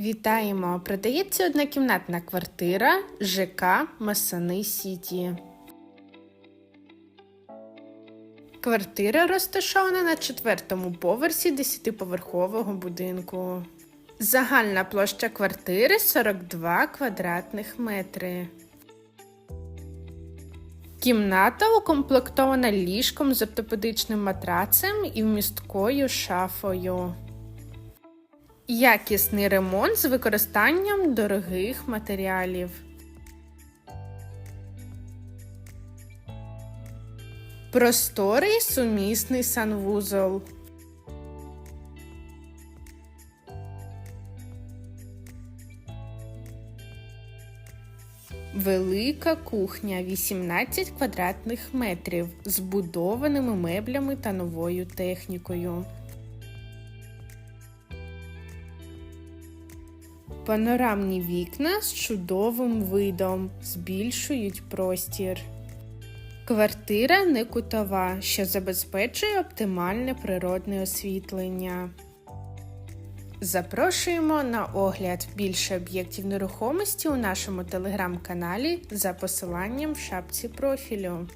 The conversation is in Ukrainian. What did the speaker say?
Вітаємо! Продається однокімнатна квартира ЖК Масани Сіті. Квартира розташована на четвертому поверсі 10-поверхового будинку. Загальна площа квартири 42 квадратних метри. Кімната укомплектована ліжком з ортопедичним матрацем і вмісткою шафою. Якісний ремонт з використанням дорогих матеріалів. Просторий сумісний санвузол. Велика кухня 18 квадратних метрів з будованими меблями та новою технікою. Панорамні вікна з чудовим видом збільшують простір. Квартира не кутова, що забезпечує оптимальне природне освітлення. Запрошуємо на огляд більше об'єктів нерухомості у нашому телеграм-каналі за посиланням в шапці профілю.